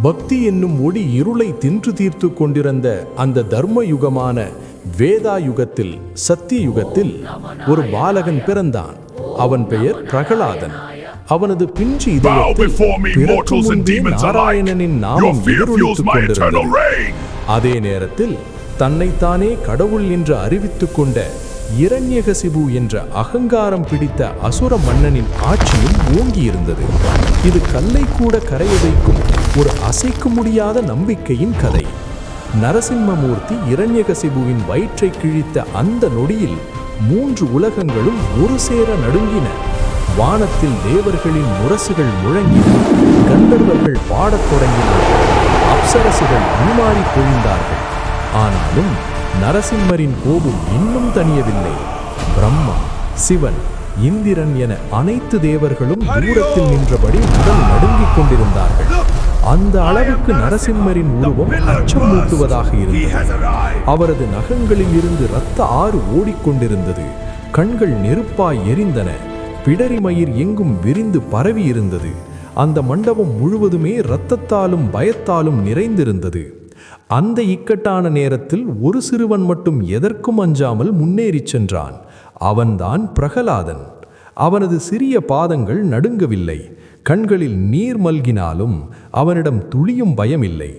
பக்தி என்னும் ஒளி இருளை தின்று தீர்த்து கொண்டிருந்த அந்த தர்ம யுகமான வேதா யுகத்தில் சத்திய யுகத்தில் ஒரு பாலகன் பிறந்தான் அவன் பெயர் பிரகலாதன் அவனது பிஞ்சு இதயத்தில். நாராயணனின் நாமம் எதிரொலித்துக் கொண்டிருந்தது. அதே நேரத்தில் தன்னைத்தானே கடவுள் என்று அறிவித்துக் கொண்ட இரண்யகசிபு என்ற அகங்காரம் பிடித்த அசுர மன்னனின் ஆட்சியும் ஓங்கியிருந்தது இது கல்லை கூட கரைய வைக்கும் ஒரு அசைக்க முடியாத நம்பிக்கையின் கதை. நரசிம்மமூர்த்தி இரண்யகசிபுவின் வயிற்றை கிழித்த அந்த நொடியில் மூன்று உலகங்களும் ஒரு சேர நடுங்கின. வானத்தில் தேவர்களின் முரசுகள் முழங்கின கந்தர்வர்கள் பாடத் தொடங்கினார்கள். அப்சரசுகள் உருமாறி பொழிந்தார்கள். ஆனாலும் நரசிம்மரின் கோபம் இன்னும் தணியவில்லை. பிரம்மா சிவன் இந்திரன் என அனைத்து தேவர்களும் தூரத்தில் நின்றபடி உடல் நடுங்கிக் கொண்டிருந்தார்கள். அந்த அளவுக்கு நரசிம்மரின் உருவம் அச்சமூட்டுவதாக He இருந்தது. அவரது நகங்களில் இருந்து இரத்த ஆறு ஓடிக்கொண்டிருந்தது. கண்கள் நெருப்பாய் எரிந்தன. பிடரிமயிர் எங்கும் விரிந்து பரவி இருந்தது. அந்த மண்டபம் முழுவதுமே இரத்தத்தாலும் பயத்தாலும் நிறைந்திருந்தது. அந்த இக்கட்டான நேரத்தில் ஒரு சிறுவன் மட்டும் எதற்கும் அஞ்சாமல் முன்னேறிச் சென்றான். அவன்தான் பிரகலாதன். அவனது சிறிய பாதங்கள் நடுங்கவில்லை. கண்களில் நீர் மல்கினாலும் அவனிடம் துளியும் பயமில்லை.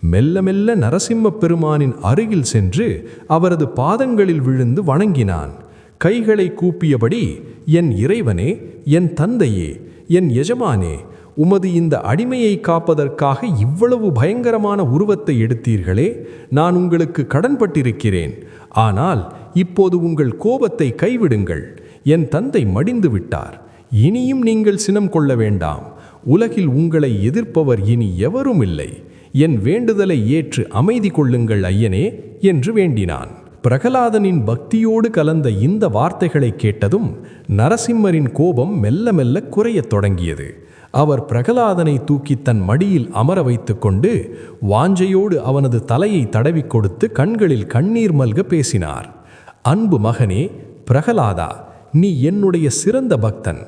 மெல்ல மெல்ல நரசிம்ம பெருமானின் அருகில் சென்று அவரது பாதங்களில் விழுந்து வணங்கினான். கைகளை கூப்பியபடி என் இறைவனே என் தந்தையே என் எஜமானே உமது இந்த அடிமையை காப்பதற்காக இவ்வளவு பயங்கரமான உருவத்தை எடுத்தீர்களே நான் உங்களுக்கு கடன்பட்டிருக்கிறேன். ஆனால் இப்போது உங்கள் கோபத்தை கைவிடுங்கள். என் தந்தை மடிந்து விட்டார் இனியும் நீங்கள் சினம் கொள்ள வேண்டாம். உலகில் உங்களை எதிர்ப்பவர் இனி எவரும் இல்லை. என் வேண்டுதலை ஏற்று அமைதி கொள்ளுங்கள் ஐயனே என்று வேண்டினான். பிரகலாதனின் பக்தியோடு கலந்த இந்த வார்த்தைகளை கேட்டதும் நரசிம்மரின் கோபம் மெல்ல மெல்ல குறையத் தொடங்கியது. அவர் பிரகலாதனை தூக்கி தன் மடியில் அமர வைத்துக்கொண்டு வாஞ்சையோடு அவனது தலையை தடவிக் கொடுத்து கண்களில் கண்ணீர் மல்க பேசினார். அன்பு மகனே பிரகலாதா நீ என்னுடைய சிறந்த பக்தன்.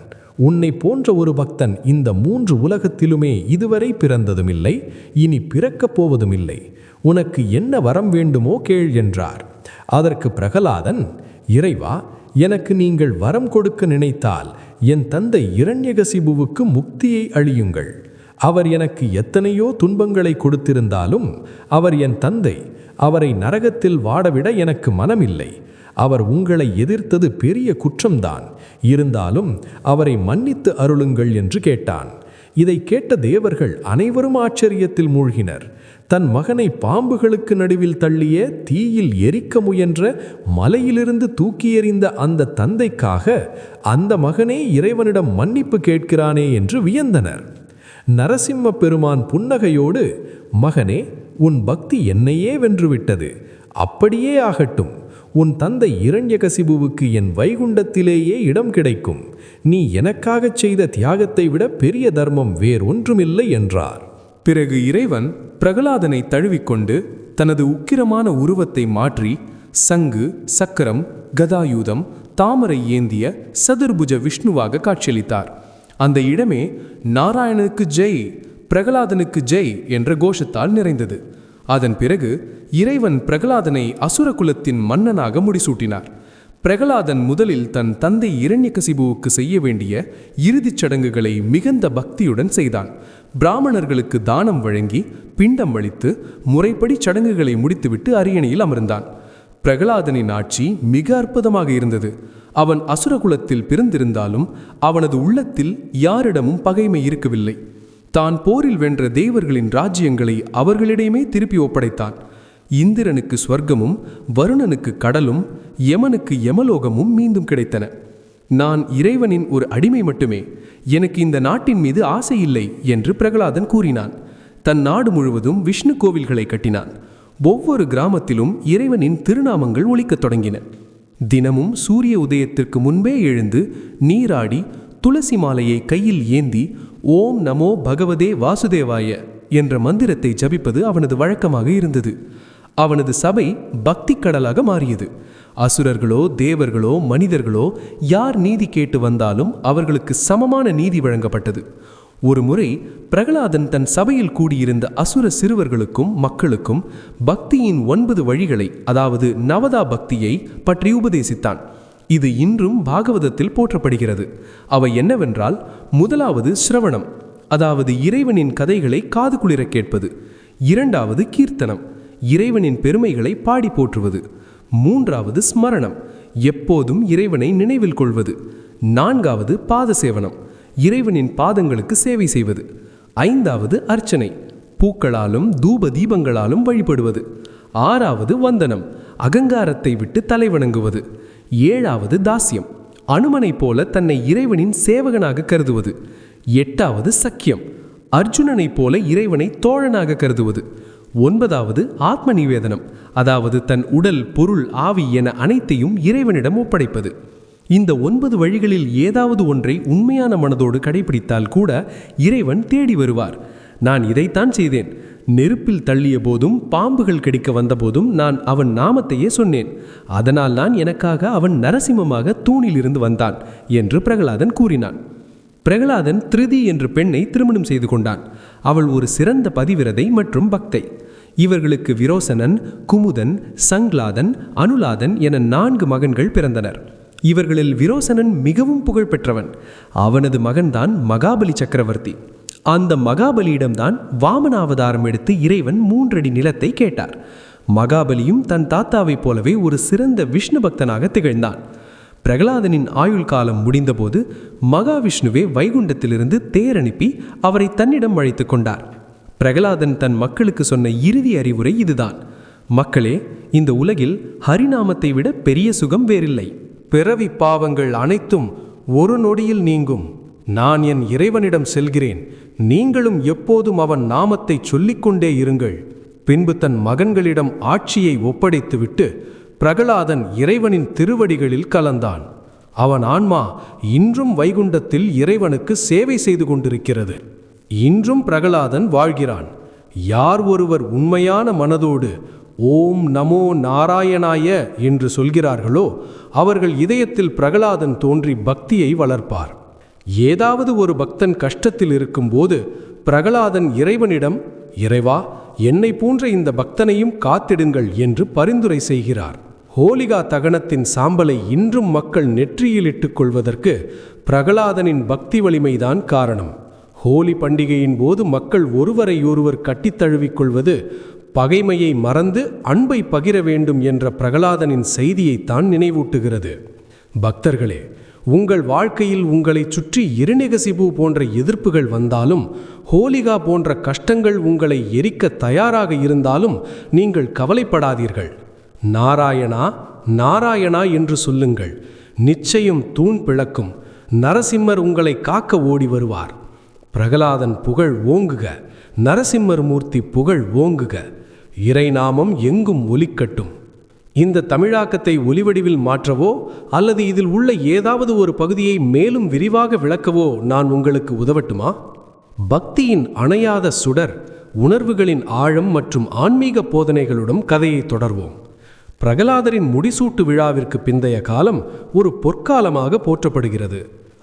உன்னை போன்ற ஒரு பக்தன் இந்த மூன்று உலகத்திலுமே இதுவரை பிறந்ததுமில்லை இனி பிறக்கப் போவதுமில்லை. உனக்கு என்ன வரம் வேண்டுமோ கேள் என்றார். அதற்கு பிரகலாதன் இறைவா எனக்கு நீங்கள் வரம் கொடுக்க நினைத்தால் என் தந்தை இரண்யகசிபுவுக்கு முக்தியை அழியுங்கள் அவர் எனக்கு எத்தனையோ துன்பங்களை கொடுத்திருந்தாலும் அவர் என் தந்தை அவரை நரகத்தில் வாடவிட எனக்கு மனமில்லை. அவர் உங்களை எதிர்த்தது பெரிய குற்றம்தான். இருந்தாலும் அவரை மன்னித்து அருளுங்கள் என்று கேட்டான். இதை கேட்ட தேவர்கள் அனைவரும் ஆச்சரியத்தில் மூழ்கினர். தன் மகனை பாம்புகளுக்கு நடுவில் தள்ளிய தீயில் எரிக்க முயன்ற மலையிலிருந்து தூக்கி எறிந்த அந்த தந்தைக்காக அந்த மகனே இறைவனிடம் மன்னிப்பு கேட்கிறானே என்று வியந்தனர். நரசிம்ம பெருமான் புன்னகையோடு மகனே உன் பக்தி என்னையே வென்றுவிட்டது அப்படியே ஆகட்டும். உன் தந்தை இரண்யகசிபுவுக்கு என் வைகுண்டத்திலேயே இடம் கிடைக்கும். நீ எனக்காகச் செய்த தியாகத்தை விட பெரிய தர்மம் வேறொன்றுமில்லை என்றார். பிறகு இறைவன் பிரகலாதனை தழுவிக்கொண்டு தனது உக்கிரமான உருவத்தை மாற்றி சங்கு சக்கரம் கதாயுதம் தாமரை ஏந்திய சதுர்புஜ விஷ்ணுவாக காட்சியளித்தார். அந்த இடமே நாராயணனுக்கு ஜெய் பிரகலாதனுக்கு ஜெய் என்ற கோஷத்தால் நிறைந்தது. அதன் பிறகு இறைவன் பிரகலாதனை அசுரகுலத்தின் மன்னனாக முடிசூட்டினார். பிரகலாதன் முதலில் தன் தந்தை இரண்யகசிபுவுக்கு செய்ய வேண்டிய இறுதிச் சடங்குகளை மிகுந்த பக்தியுடன் செய்தான். பிராமணர்களுக்கு தானம் வழங்கி பிண்டம் வளித்து முறைப்படி சடங்குகளை முடித்துவிட்டு அரியணையில் அமர்ந்தான். பிரகலாதனின் ஆட்சி மிக அற்புதமாக இருந்தது. அவன் அசுரகுலத்தில் பிறந்திருந்தாலும் அவனது உள்ளத்தில் யாரிடமும் பகைமை இருக்கவில்லை. தான் போரில் வென்ற தேவர்களின் ராஜ்யங்களை அவர்களிடையுமே திருப்பி ஒப்படைத்தான். இந்திரனுக்கு ஸ்வர்க்கமும் வருணனுக்கு கடலும் யமனுக்கு யமலோகமும் மீண்டும் கிடைத்தன. நான் இறைவனின் ஒரு அடிமை மட்டுமே எனக்கு இந்த நாட்டின் மீது ஆசை இல்லை என்று பிரகலாதன் கூறினான். தன் நாடு முழுவதும் விஷ்ணு கோவில்களை கட்டினான். ஒவ்வொரு கிராமத்திலும் இறைவனின் திருநாமங்கள் ஒழிக்கத் தொடங்கின. தினமும் சூரிய உதயத்திற்கு முன்பே எழுந்து நீராடி துளசி மாலையை கையில் ஏந்தி ஓம் நமோ பகவதே வாசுதேவாய என்ற மந்திரத்தை ஜபிப்பது அவனது வழக்கமாக இருந்தது. அவனது சபை பக்தி கடலாக மாறியது. அசுரர்களோ தேவர்களோ மனிதர்களோ யார் நீதி கேட்டு வந்தாலும் அவர்களுக்கு சமமான நீதி வழங்கப்பட்டது. ஒரு முறை பிரகலாதன் தன் சபையில் கூடியிருந்த அசுர சிறுவர்களுக்கும் மக்களுக்கும் பக்தியின் ஒன்பது வழிகளை அதாவது நவதா பக்தியை பற்றி உபதேசித்தான். இது இன்றும் பாகவதத்தில் போற்றப்படுகிறது. அவை என்னவென்றால் முதலாவது சிரவணம் அதாவது இறைவனின் கதைகளை காது குளிர கேட்பது. இரண்டாவது கீர்த்தனம் இறைவனின் பெருமைகளை பாடி போற்றுவது. மூன்றாவது ஸ்மரணம் எப்போதும் இறைவனை நினைவில் கொள்வது. நான்காவது பாத சேவனம் இறைவனின் பாதங்களுக்கு சேவை செய்வது. ஐந்தாவது அர்ச்சனை பூக்களாலும் தூப தீபங்களாலும் வழிபடுவது. ஆறாவது வந்தனம் அகங்காரத்தை விட்டு தலைவணங்குவது ஏழாவது தாஸ்யம் அனுமனைப் போல தன்னை இறைவனின் சேவகனாக கருதுவது. எட்டாவது சக்கியம். அர்ஜுனனைப் போல இறைவனை தோழனாக கருதுவது. ஒன்பதாவது ஆத்ம நிவேதனம் அதாவது தன் உடல் பொருள் ஆவி என அனைத்தையும் இறைவனிடம் ஒப்படைப்பது. இந்த ஒன்பது வழிகளில் ஏதாவது ஒன்றை உண்மையான மனதோடு கடைபிடித்தால் கூட இறைவன் தேடி வருவார். நான் இதைத்தான் செய்தேன். நெருப்பில் தள்ளிய போதும் பாம்புகள் கிடைக்க வந்தபோதும் நான் அவன் நாமத்தையே சொன்னேன். அதனால் நான் எனக்காக அவன் நரசிம்மமாக தூணிலிருந்து வந்தான் என்று பிரகலாதன் கூறினான். பிரகலாதன் திருதி என்ற பெண்ணை திருமணம் செய்து கொண்டான். அவள் ஒரு சிறந்த பதிவிரதை மற்றும் பக்தை. இவர்களுக்கு விரோசனன் குமுதன் சங்லாதன் அனுலாதன் என நான்கு மகன்கள் பிறந்தனர். இவர்களில் விரோசனன் மிகவும் புகழ்பெற்றவன். அவனது மகன்தான் மகாபலி சக்கரவர்த்தி. அந்த மகாபலியிடம்தான் வாமன அவதாரம் எடுத்து இறைவன் மூன்றடி நிலத்தை கேட்டார். மகாபலியும் தன் தாத்தாவைப் போலவே ஒரு சிறந்த விஷ்ணு பக்தனாக திகழ்ந்தான். பிரகலாதனின் ஆயுள் காலம் முடிந்தபோது மகாவிஷ்ணுவே வைகுண்டத்திலிருந்து தேரனுப்பி அவரை தன்னிடம் அழைத்து கொண்டார். பிரகலாதன் தன் மக்களுக்கு சொன்ன இறுதி அறிவுரை இதுதான். மக்களே இந்த உலகில் ஹரிநாமத்தை விட பெரிய சுகம் வேறில்லை. பிறவி பாவங்கள் அனைத்தும் ஒரு நொடியில் நீங்கும். நான் என் இறைவனிடம் செல்கிறேன். நீங்களும் எப்போதும் அவன் நாமத்தை சொல்லிக்கொண்டே இருங்கள். பின்பு தன் மகன்களிடம் ஆட்சியை ஒப்படைத்துவிட்டு பிரகலாதன் இறைவனின் திருவடிகளில் கலந்தான். அவன் ஆன்மா இன்றும் வைகுண்டத்தில் இறைவனுக்கு சேவை செய்து கொண்டிருக்கிறது. இன்றும் பிரகலாதன் வாழ்கிறான். யார் ஒருவர் உண்மையான மனதோடு ஓம் நமோ நாராயணாய என்று சொல்கிறார்களோ அவர்கள் இதயத்தில் பிரகலாதன் தோன்றி பக்தியை வளர்ப்பார். ஏதாவது ஒரு பக்தன் கஷ்டத்தில் இருக்கும்போது பிரகலாதன் இறைவனிடம் இறைவா என்னை போன்ற இந்த பக்தனையும் காத்திடுங்கள் என்று பரிந்துரை செய்கிறார். ஹோலிகா தகனத்தின் சாம்பலை இன்றும் மக்கள் நெற்றியில் இட்டுக் கொள்வதற்கு பிரகலாதனின் பக்தி வலிமைதான் காரணம். ஹோலி பண்டிகையின் போது மக்கள் ஒருவரையொருவர் கட்டித்தழுவிக் கொள்வது பகைமையை மறந்து அன்பை பகிர வேண்டும் என்ற பிரகலாதனின் செய்தியைத்தான் நினைவூட்டுகிறது. பக்தர்களே உங்கள் வாழ்க்கையில் உங்களைச் சுற்றி இருநிகசிபு போன்ற எதிர்ப்புகள் வந்தாலும் ஹோலிகா போன்ற கஷ்டங்கள் உங்களை எரிக்க தயாராக இருந்தாலும் நீங்கள் கவலைப்படாதீர்கள். நாராயணா நாராயணா என்று சொல்லுங்கள். நிச்சயம் தூண் பிளக்கும். நரசிம்மர் உங்களை காக்க ஓடி வருவார். பிரகலாதன் புகழ் ஓங்குக. நரசிம்மர் மூர்த்தி புகழ் ஓங்குக. இறைநாமம் எங்கும் ஒலிக்கட்டும். இந்த தமிழாக்கத்தை ஒலிவடிவில் மாற்றவோ அல்லது இதில் உள்ள ஏதாவது ஒரு பகுதியை மேலும் விரிவாக விளக்கவோ நான் உங்களுக்கு உதவட்டுமா? பக்தியின் அணையாத சுடர் உணர்வுகளின் ஆழம் மற்றும் ஆன்மீக போதனைகளுடன் கதையை தொடர்வோம். பிரகலாதரின் முடிசூட்டு விழாவிற்கு பிந்தைய காலம் ஒரு பொற்காலமாக போற்றப்படுகிறது.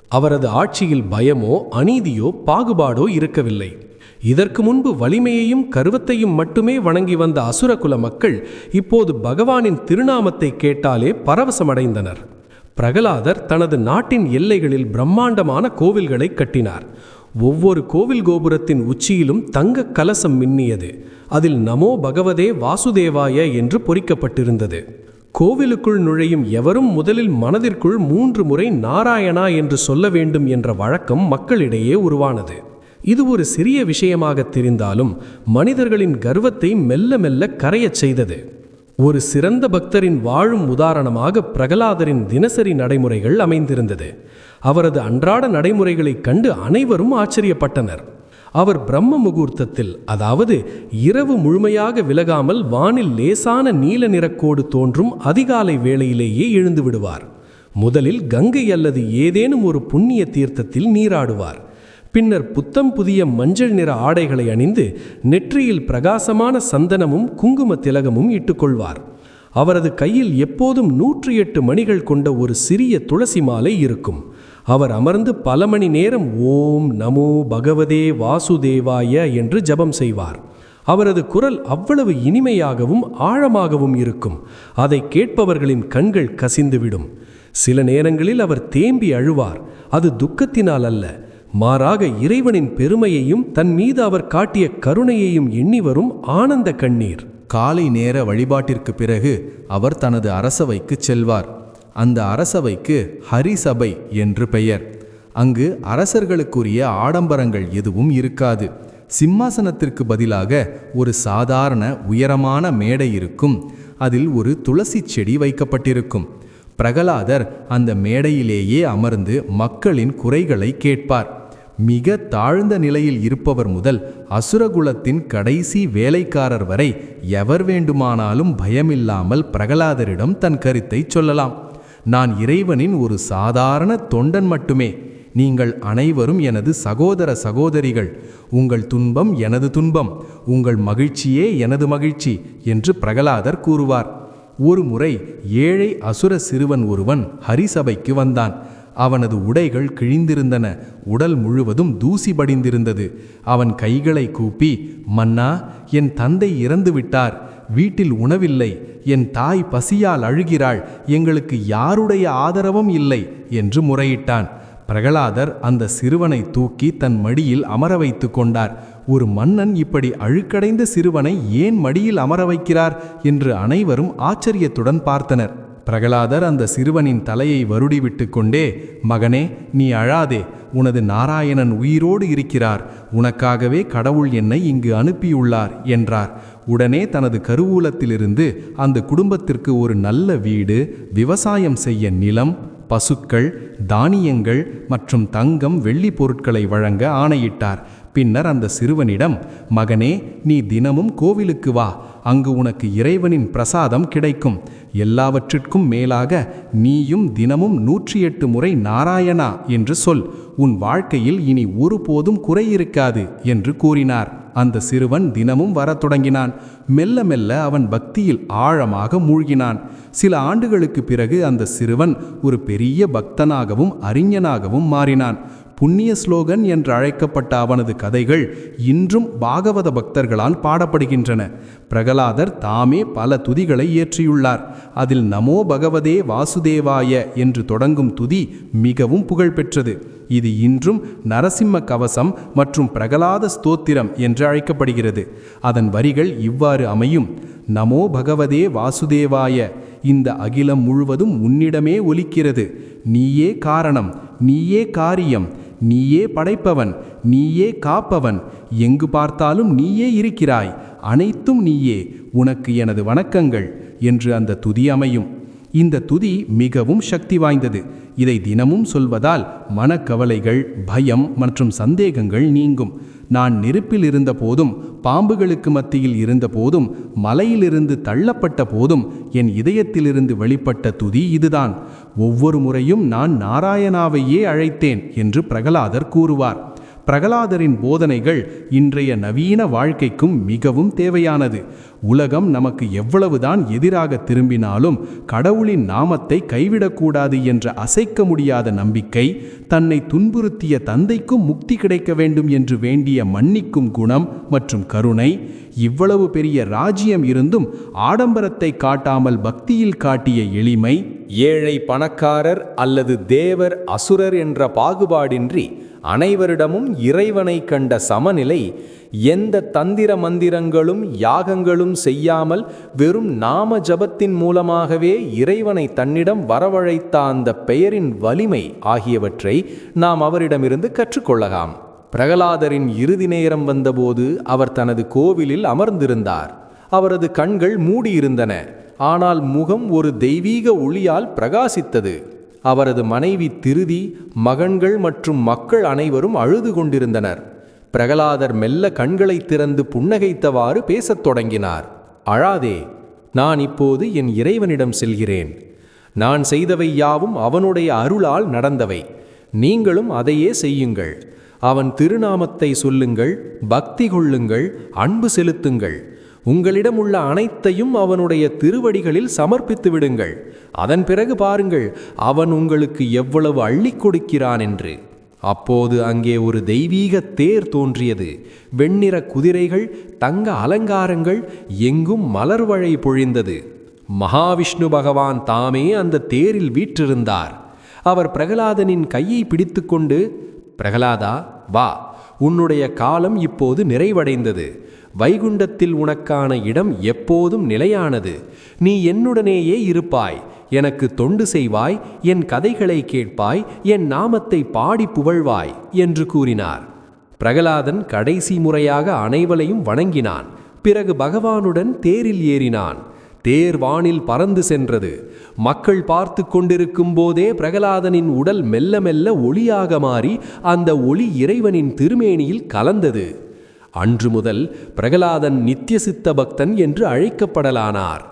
அவரது ஆட்சியில் பயமோ அநீதியோ பாகுபாடோ இருக்கவில்லை. இதற்கு முன்பு வலிமையையும் கருவத்தையும் மட்டுமே வணங்கி வந்த அசுரகுல மக்கள் இப்போது பகவானின் திருநாமத்தை கேட்டாலே பரவசமடைந்தனர். பிரகலாதர் தனது நாட்டின் எல்லைகளில் பிரம்மாண்டமான கோவில்களை கட்டினார். ஒவ்வொரு கோவில் கோபுரத்தின் உச்சியிலும் தங்க கலசம் மின்னியது. அதில் நமோ பகவதே வாசுதேவாய என்று பொறிக்கப்பட்டிருந்தது. கோவிலுக்குள் நுழையும் எவரும் முதலில் மனதிற்குள் மூன்று முறை நாராயணா என்று சொல்ல வேண்டும் என்ற வழக்கம் மக்களிடையே உருவானது. இது ஒரு சிறிய விஷயமாக தெரிந்தாலும் மனிதர்களின் கர்வத்தை மெல்ல மெல்ல கரையச் செய்தது. ஒரு சிறந்த பக்தரின் வாழும் உதாரணமாக பிரகலாதரின் தினசரி நடைமுறைகள் அமைந்திருந்தது. அவரது அன்றாட நடைமுறைகளைக் கண்டு அனைவரும் ஆச்சரியப்பட்டனர். அவர் பிரம்ம முகூர்த்தத்தில் அதாவது இரவு முழுமையாக விலகாமல் வானில் லேசான நீல நிறக்கோடு தோன்றும் அதிகாலை வேளையிலேயே எழுந்து விடுவார். முதலில் கங்கை அல்லது ஏதேனும் ஒரு புண்ணிய தீர்த்தத்தில் நீராடுவார். பின்னர் புத்தம் புதிய மஞ்சள் நிற ஆடைகளை அணிந்து நெற்றியில் பிரகாசமான சந்தனமும் குங்கும திலகமும் இட்டுக்கொள்வார். அவரது கையில் எப்போதும் நூற்றி எட்டு மணிகள் கொண்ட ஒரு சிறிய துளசி மாலை இருக்கும். அவர் அமர்ந்து பல மணி நேரம் ஓம் நமோ பகவதே வாசுதேவாய என்று ஜெபம் செய்வார். அவரது குரல் அவ்வளவு இனிமையாகவும் ஆழமாகவும் இருக்கும். அதை கேட்பவர்களின் கண்கள் கசிந்துவிடும். சில நேரங்களில் அவர் தேம்பி அழுவார். அது துக்கத்தினால் அல்ல. மாறாக இறைவனின் பெருமையையும் தன் மீது அவர் காட்டிய கருணையையும் எண்ணி வரும் ஆனந்த கண்ணீர். காலை நேர வழிபாட்டிற்கு பிறகு அவர் தனது அரசவைக்கு செல்வார். அந்த அரசவைக்கு ஹரிசபை என்று பெயர். அங்கு அரசர்களுக்குரிய ஆடம்பரங்கள் எதுவும் இருக்காது. சிம்மாசனத்திற்கு பதிலாக ஒரு சாதாரண உயரமான மேடை இருக்கும். அதில் ஒரு துளசி செடி வைக்கப்பட்டிருக்கும். பிரகலாதர் அந்த மேடையிலேயே அமர்ந்து மக்களின் குறைகளை கேட்பார். மிக தாழ்ந்த நிலையில் இருப்பவர் முதல் அசுரகுலத்தின் கடைசி வேலைக்காரர் வரை எவர் வேண்டுமானாலும் பயமில்லாமல் பிரகலாதரிடம் தன் கருத்தை சொல்லலாம். நான் இறைவனின் ஒரு சாதாரண தொண்டன் மட்டுமே. நீங்கள் அனைவரும் எனது சகோதர சகோதரிகள். உங்கள் துன்பம் எனது துன்பம். உங்கள் மகிழ்ச்சியே எனது மகிழ்ச்சி என்று பிரகலாதர் கூறுவார். ஒரு முறை ஏழை அசுர சிறுவன் ஒருவன் ஹரிசபைக்கு வந்தான். அவனது உடைகள் கிழிந்திருந்தன. உடல் முழுவதும் தூசி படிந்திருந்தது அவன் கைகளை கூப்பி மன்னா என் தந்தை இறந்து விட்டார் வீட்டில் உணவில்லை. என் தாய் பசியால் அழுகிறாள். எங்களுக்கு யாருடைய ஆதரவும் இல்லை என்று முறையிட்டான். பிரகலாதர் அந்த சிறுவனை தூக்கி தன் மடியில் அமர வைத்து கொண்டார். ஒரு மன்னன் இப்படி அழுக்கடைந்த சிறுவனை ஏன் மடியில் அமர வைக்கிறார்? என்று அனைவரும் ஆச்சரியத்துடன் பார்த்தனர். பிரகலாதர் அந்த சிறுவனின் தலையை வருடிவிட்டு கொண்டே மகனே நீ அழாதே உனது நாராயணன் உயிரோடு இருக்கிறார் உனக்காகவே கடவுள் என்னை இங்கு அனுப்பியுள்ளார் என்றார். உடனே தனது கருவூலத்திலிருந்து அந்த குடும்பத்திற்கு ஒரு நல்ல வீடு விவசாயம் செய்ய நிலம் பசுக்கள் தானியங்கள் மற்றும் தங்கம் வெள்ளி பொருட்களை வழங்க ஆணையிட்டார். பின்னர் அந்த சிறுவனிடம் மகனே நீ தினமும் கோவிலுக்கு வா. அங்கு உனக்கு இறைவனின் பிரசாதம் கிடைக்கும். எல்லாவற்றிற்கும் மேலாக நீயும் தினமும் நூற்றி எட்டு முறை நாராயணா என்று சொல். உன் வாழ்க்கையில் இனி ஒருபோதும் குறையிருக்காது என்று கூறினார். அந்த சிறுவன் தினமும் வரத் தொடங்கினான். மெல்ல மெல்ல அவன் பக்தியில் ஆழமாக மூழ்கினான். சில ஆண்டுகளுக்கு பிறகு அந்த சிறுவன் ஒரு பெரிய பக்தனாகவும் அறிஞனாகவும் மாறினான். புண்ணிய ஸ்லோகன் என்று அழைக்கப்பட்ட அவனது கதைகள் இன்றும் பாகவத பக்தர்களால் பாடப்படுகின்றன. பிரகலாதர் தாமே பல துதிகளை இயற்றியுள்ளார். அதில் நமோ பகவதே வாசுதேவாய என்று தொடங்கும் துதி மிகவும் புகழ்பெற்றது இது இன்றும் நரசிம்ம கவசம் மற்றும் பிரகலாத ஸ்தோத்திரம் என்று அழைக்கப்படுகிறது. அதன் வரிகள் இவ்வாறு அமையும். நமோ பகவதே வாசுதேவாய இந்த அகிலம் முழுவதும் உன்னிடமே ஒலிக்கிறது. நீயே காரணம் நீயே காரியம். நீயே படைப்பவன் நீயே காப்பவன். எங்கு பார்த்தாலும் நீயே இருக்கிறாய் அனைத்தும் நீயே. உனக்கு எனது வணக்கங்கள் என்று அந்த துதி அமையும். இந்த துதி மிகவும் சக்தி வாய்ந்தது. இதை தினமும் சொல்வதால் மனக்கவலைகள் பயம் மற்றும் சந்தேகங்கள் நீங்கும். நான் நெருப்பில் இருந்த போதும் பாம்புகளுக்கு மத்தியில் இருந்த போதும் மலையிலிருந்து தள்ளப்பட்ட போதும் என் இதயத்திலிருந்து வெளிப்பட்ட துதி இதுதான். ஒவ்வொரு முறையும் நான் நாராயணாவையே அழைத்தேன் என்று பிரகலாதர் கூறுவார். பிரகலாதரின் போதனைகள் இன்றைய நவீன வாழ்க்கைக்கும் மிகவும் தேவையானது. உலகம் நமக்கு எவ்வளவுதான் எதிராக திரும்பினாலும் கடவுளின் நாமத்தை கைவிடக்கூடாது என்ற அசைக்க முடியாத நம்பிக்கை தன்னை துன்புறுத்திய தந்தைக்கும் முக்தி கிடைக்க வேண்டும் என்று வேண்டிய மன்னிக்கும் குணம் மற்றும் கருணை இவ்வளவு பெரிய ராஜ்யம் இருந்தும் ஆடம்பரத்தை காட்டாமல் பக்தியில் காட்டிய எளிமை ஏழை பணக்காரர் அல்லது தேவர் அசுரர் என்ற பாகுபாடின்றி அனைவரிடமும் இறைவனை கண்ட சமநிலை எந்த தந்திர மந்திரங்களும் யாகங்களும் செய்யாமல் வெறும் நாம ஜபத்தின் மூலமாகவே இறைவனை தன்னிடம் வரவழைத்த அந்த பெயரின் வலிமை ஆகியவற்றை நாம் அவரிடமிருந்து கற்றுக்கொள்ளலாம். பிரகலாதரின் இறுதி நேரம் வந்தபோது அவர் தனது கோவிலில் அமர்ந்திருந்தார். அவரது கண்கள் மூடியிருந்தன. ஆனால் முகம் ஒரு தெய்வீக ஒளியால் பிரகாசித்தது. அவரது மனைவி திருதி மகன்கள் மற்றும் மக்கள் அனைவரும் அழுது கொண்டிருந்தனர். பிரகலாதர் மெல்ல கண்களை திறந்து புன்னகைத்தவாறு பேசத் தொடங்கினார். அழாதே நான் இப்போது என் இறைவனிடம் செல்கிறேன். நான் செய்தவை யாவும் அவனுடைய அருளால் நடந்தவை. நீங்களும் அதையே செய்யுங்கள். அவன் திருநாமத்தை சொல்லுங்கள் பக்தி கொள்ளுங்கள் அன்பு செலுத்துங்கள். உங்களிடம் உள்ள அனைத்தையும் அவனுடைய திருவடிகளில் சமர்ப்பித்து விடுங்கள். அதன் பிறகு பாருங்கள் அவன் உங்களுக்கு எவ்வளவு அள்ளிக் கொடுக்கிறான் என்று. அப்போது அங்கே ஒரு தெய்வீக தேர் தோன்றியது. வெண்ணிற குதிரைகள் தங்க அலங்காரங்கள் எங்கும் மலர்வழை பொழிந்தது. மகாவிஷ்ணு பகவான் தாமே அந்த தேரில் வீற்றிருந்தார். அவர் பிரகலாதனின் கையை பிடித்துக்கொண்டு பிரகலாதா வா. உன்னுடைய காலம் இப்போது நிறைவடைந்தது. வைகுண்டத்தில் உனக்கான இடம் எப்போதும் நிலையானது. நீ என்னுடனேயே இருப்பாய். எனக்கு தொண்டு செய்வாய். என் கதைகளை கேட்பாய். என் நாமத்தை பாடி புகழ்வாய் என்று கூறினார். பிரகலாதன் கடைசி முறையாக அனைவரையும் வணங்கினான். பிறகு பகவானுடன் தேரில் ஏறினான். தேர் வானில் பறந்து சென்றது. மக்கள் பார்த்து கொண்டிருக்கும் போதே பிரகலாதனின் உடல் மெல்ல மெல்ல ஒளியாக மாறி அந்த ஒளி இறைவனின் திருமேனியில் கலந்தது. அன்று முதல் பிரகலாதன் நித்திய சித்த பக்தன் என்று அழைக்கப்படலானார்.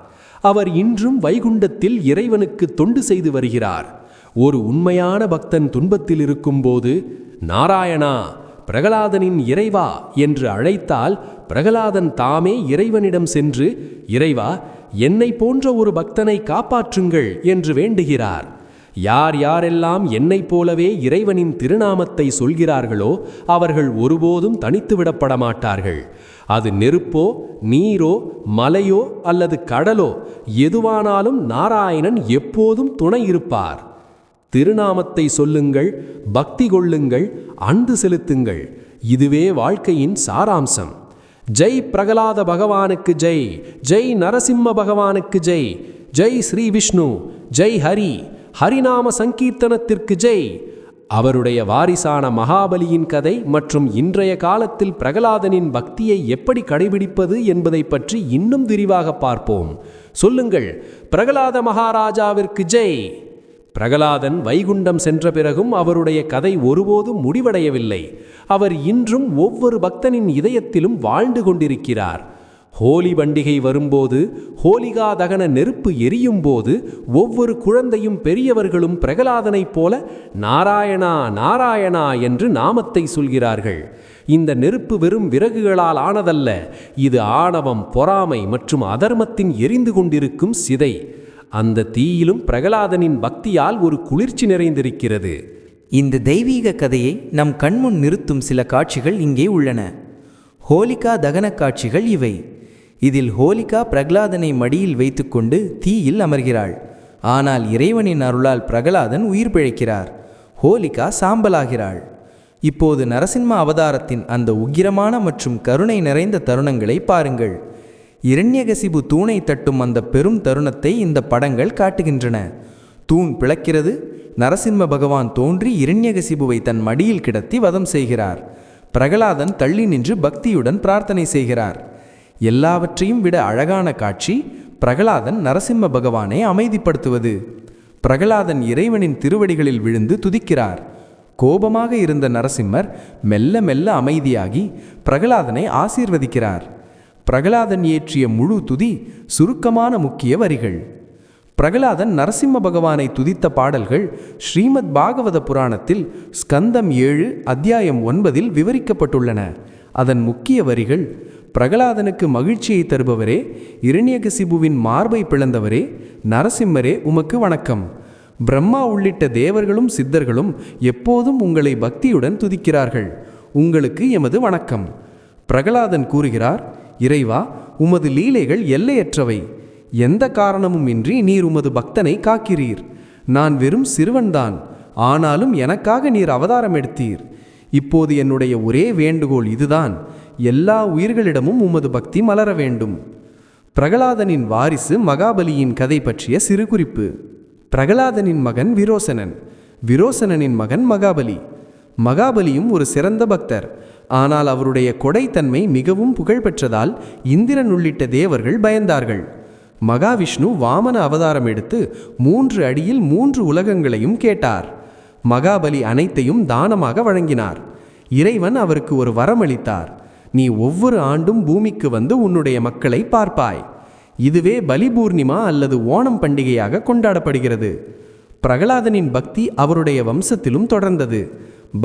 அவர் இன்றும் வைகுண்டத்தில் இறைவனுக்கு தொண்டு செய்து வருகிறார். ஒரு உண்மையான பக்தன் துன்பத்தில் இருக்கும்போது நாராயணா பிரகலாதனின் இறைவா என்று அழைத்தால் பிரகலாதன் தாமே இறைவனிடம் சென்று இறைவா என்னை போன்ற ஒரு பக்தனை காப்பாற்றுங்கள் என்று வேண்டுகிறார். யார் யாரெல்லாம் என்னைப் போலவே இறைவனின் திருநாமத்தை சொல்கிறார்களோ அவர்கள் ஒருபோதும் தனித்து விடப்பட மாட்டார்கள் அது நெருப்போ நீரோ மலையோ அல்லது கடலோ எதுவானாலும் நாராயணன் எப்போதும் துணை இருப்பார். திருநாமத்தை சொல்லுங்கள் பக்தி கொள்ளுங்கள் அன்பு செலுத்துங்கள். இதுவே வாழ்க்கையின் சாராம்சம். ஜெய் பிரகலாத பகவானுக்கு ஜெய் ஜெய் நரசிம்ம பகவானுக்கு ஜெய் ஜெய் ஸ்ரீ விஷ்ணு ஜெய் ஹரி. ஹரிநாம சங்கீர்த்தனத்திற்கு ஜெய். அவருடைய வாரிசான மகாபலியின் கதை மற்றும் இன்றைய காலத்தில் பிரகலாதனின் பக்தியை எப்படி கடைபிடிப்பது என்பதை பற்றி இன்னும் விரிவாக பார்ப்போம். சொல்லுங்கள் பிரகலாத மகாராஜாவிற்கு ஜெய். பிரகலாதன் வைகுண்டம் சென்ற பிறகும் அவருடைய கதை ஒருபோதும் முடிவடையவில்லை. அவர் இன்றும் ஒவ்வொரு பக்தனின் இதயத்திலும் வாழ்ந்து கொண்டிருக்கிறார். ஹோலி பண்டிகை வரும்போது ஹோலிகா தகன நெருப்பு எரியும் போது ஒவ்வொரு குழந்தையும் பெரியவர்களும் பிரகலாதனைப் போல நாராயணா நாராயணா என்று நாமத்தை சொல்கிறார்கள். இந்த நெருப்பு வெறும் விறகுகளால் ஆனதல்ல இது ஆணவம் பொறாமை மற்றும் அதர்மத்தின் எரிந்து கொண்டிருக்கும் சிதை. அந்த தீயிலும் பிரகலாதனின் பக்தியால் ஒரு குளிர்ச்சி நிறைந்திருக்கிறது. இந்த தெய்வீக கதையை நம் கண்முன் நிறுத்தும் சில காட்சிகள் இங்கே உள்ளன. ஹோலிகா தகன காட்சிகள் இவை. இதில் ஹோலிகா பிரகலாதனை மடியில் வைத்துக்கொண்டு தீயில் அமர்கிறாள். ஆனால் இறைவனின் அருளால் பிரகலாதன் உயிர் பிழைக்கிறார். ஹோலிகா சாம்பலாகிறாள். இப்போது நரசிம்ம அவதாரத்தின் அந்த உக்கிரமான மற்றும் கருணை நிறைந்த தருணங்களை பாருங்கள். இரண்யகசிபு தூணை தட்டும் அந்த பெரும் தருணத்தை இந்த படங்கள் காட்டுகின்றன. தூண் பிளக்கிறது. நரசிம்ம பகவான் தோன்றி இரண்யகசிபுவை தன் மடியில் கிடத்தி வதம் செய்கிறார். பிரகலாதன் தள்ளி நின்று பக்தியுடன் பிரார்த்தனை செய்கிறார். எல்லாவற்றையும் விட அழகான காட்சி பிரகலாதன் நரசிம்ம பகவானை அமைதிப்படுத்துவது. பிரகலாதன் இறைவனின் திருவடிகளில் விழுந்து துதிக்கிறார். கோபமாக இருந்த நரசிம்மர் மெல்ல மெல்ல அமைதியாகி பிரகலாதனை ஆசீர்வதிக்கிறார். பிரகலாதன் இயற்றிய முழு துதி சுருக்கமான முக்கிய வரிகள். பிரகலாதன் நரசிம்ம பகவானை துதித்த பாடல்கள் ஸ்ரீமத் பாகவத புராணத்தில் ஸ்கந்தம் ஏழு அத்தியாயம் ஒன்பதில் விவரிக்கப்பட்டுள்ளன. அதன் முக்கிய வரிகள் பிரகலாதனுக்கு மகிழ்ச்சியை தருபவரே இரண்யகசிபுவின் மார்பை பிளந்தவரே நரசிம்மரே உமக்கு வணக்கம். பிரம்மா உள்ளிட்ட தேவர்களும் சித்தர்களும் எப்போதும் உங்களை பக்தியுடன் துதிக்கிறார்கள். உங்களுக்கு எமது வணக்கம். பிரகலாதன் கூறுகிறார் இறைவா உமது லீலைகள் எல்லையற்றவை. எந்த காரணமும் இன்றி நீர் உமது பக்தனை காக்கிறீர். நான் வெறும் சிறுவன்தான். ஆனாலும் எனக்காக நீர் அவதாரம் எடுத்தீர். இப்போது என்னுடைய ஒரே வேண்டுகோள் இதுதான். எல்லா உயிர்களிடமும் உமது பக்தி மலர வேண்டும். பிரகலாதனின் வாரிசு மகாபலியின் கதை பற்றிய சிறுகுறிப்பு. பிரகலாதனின் மகன் விரோசனன். விரோசனனின் மகன் மகாபலி. மகாபலியும் ஒரு சிறந்த பக்தர். ஆனால் அவருடைய கொடைத்தன்மை மிகவும் புகழ்பெற்றதால் இந்திரன் உள்ளிட்ட தேவர்கள் பயந்தார்கள். மகாவிஷ்ணு வாமன அவதாரம் எடுத்து மூன்று அடியில் மூன்று உலகங்களையும் கேட்டார். மகாபலி அனைத்தையும் தானமாக வழங்கினார். இறைவன் அவருக்கு ஒரு வரமளித்தார். நீ ஒவ்வொரு ஆண்டும் பூமிக்கு வந்து உன்னுடைய மக்களை பார்ப்பாய். இதுவே பலிபூர்ணிமா அல்லது ஓணம் பண்டிகையாக கொண்டாடப்படுகிறது. பிரகலாதனின் பக்தி அவருடைய வம்சத்திலும் தொடர்ந்தது.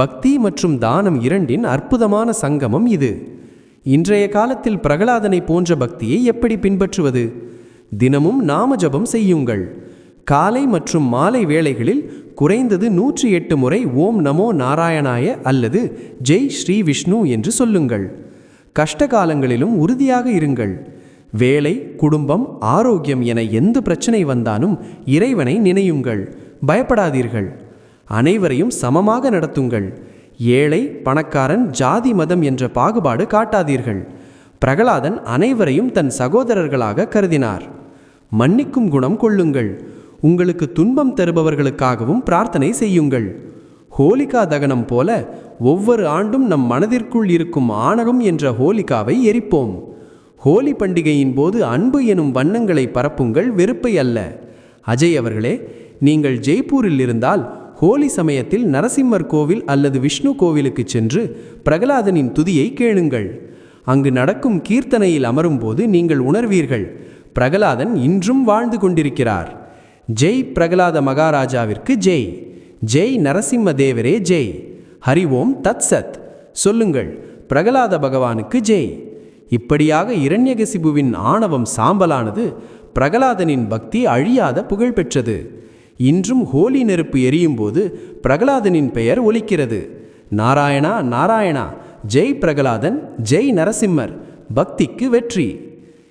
பக்தி மற்றும் தானம் இரண்டின் அற்புதமான சங்கமம் இது. இன்றைய காலத்தில் பிரகலாதனை போன்ற பக்தியை எப்படி பின்பற்றுவது? தினமும் நாம ஜபம் செய்யுங்கள். காலை மற்றும் மாலை வேளைகளில் குறைந்தது நூற்றி எட்டு முறை ஓம் நமோ நாராயணாய அல்லது ஜெய் ஸ்ரீ விஷ்ணு என்று சொல்லுங்கள். கஷ்ட காலங்களிலும் உறுதியாக இருங்கள். வேலை குடும்பம் ஆரோக்கியம் என எந்த பிரச்சனை வந்தாலும் இறைவனை நினையுங்கள். பயப்படாதீர்கள். அனைவரையும் சமமாக நடத்துங்கள். ஏழை பணக்காரன் ஜாதி மதம் என்ற பாகுபாடு காட்டாதீர்கள். பிரகலாதன் அனைவரையும் தன் சகோதரர்களாக கருதினார். மன்னிக்கும் குணம் கொள்ளுங்கள். உங்களுக்கு துன்பம் தருபவர்களுக்காகவும் பிரார்த்தனை செய்யுங்கள். ஹோலிகா தகனம் போல ஒவ்வொரு ஆண்டும் நம் மனதிற்குள் இருக்கும் ஆணவம் என்ற ஹோலிகாவை எரிப்போம். ஹோலி பண்டிகையின் போது அன்பு எனும் வண்ணங்களை பரப்புங்கள் வெறுப்பை அல்ல. அஜய் அவர்களே நீங்கள் ஜெய்ப்பூரில் இருந்தால் ஹோலி சமயத்தில் நரசிம்மர் கோவில் அல்லது விஷ்ணு கோவிலுக்கு சென்று பிரகலாதனின் துதியை கேளுங்கள். அங்கு நடக்கும் கீர்த்தனையில் அமரும்போது நீங்கள் உணர்வீர்கள் பிரகலாதன் இன்றும் வாழ்ந்து கொண்டிருக்கிறார். ஜெய் பிரகலாத மகாராஜாவிற்கு ஜெய். ஜெய் நரசிம்ம தேவரே ஜெய். ஹரி ஓம் தத் சத். சொல்லுங்கள் பிரகலாத பகவானுக்கு ஜெய். இப்படியாக இரண்யகசிபுவின் ஆணவம் சாம்பலானது பிரகலாதனின் பக்தி அழியாத புகழ் பெற்றது. இன்றும் ஹோலி நெருப்பு எரியும் போது பிரகலாதனின் பெயர் ஒலிக்கிறது. நாராயணா நாராயணா ஜெய் பிரகலாதன் ஜெய் நரசிம்மர் பக்திக்கு வெற்றி.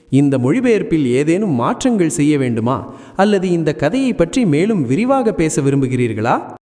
இந்த மொழிபெயர்ப்பில் ஏதேனும் மாற்றங்கள் செய்ய வேண்டுமா? அல்லது இந்த கதையை பற்றி மேலும் விரிவாக பேச விரும்புகிறீர்களா?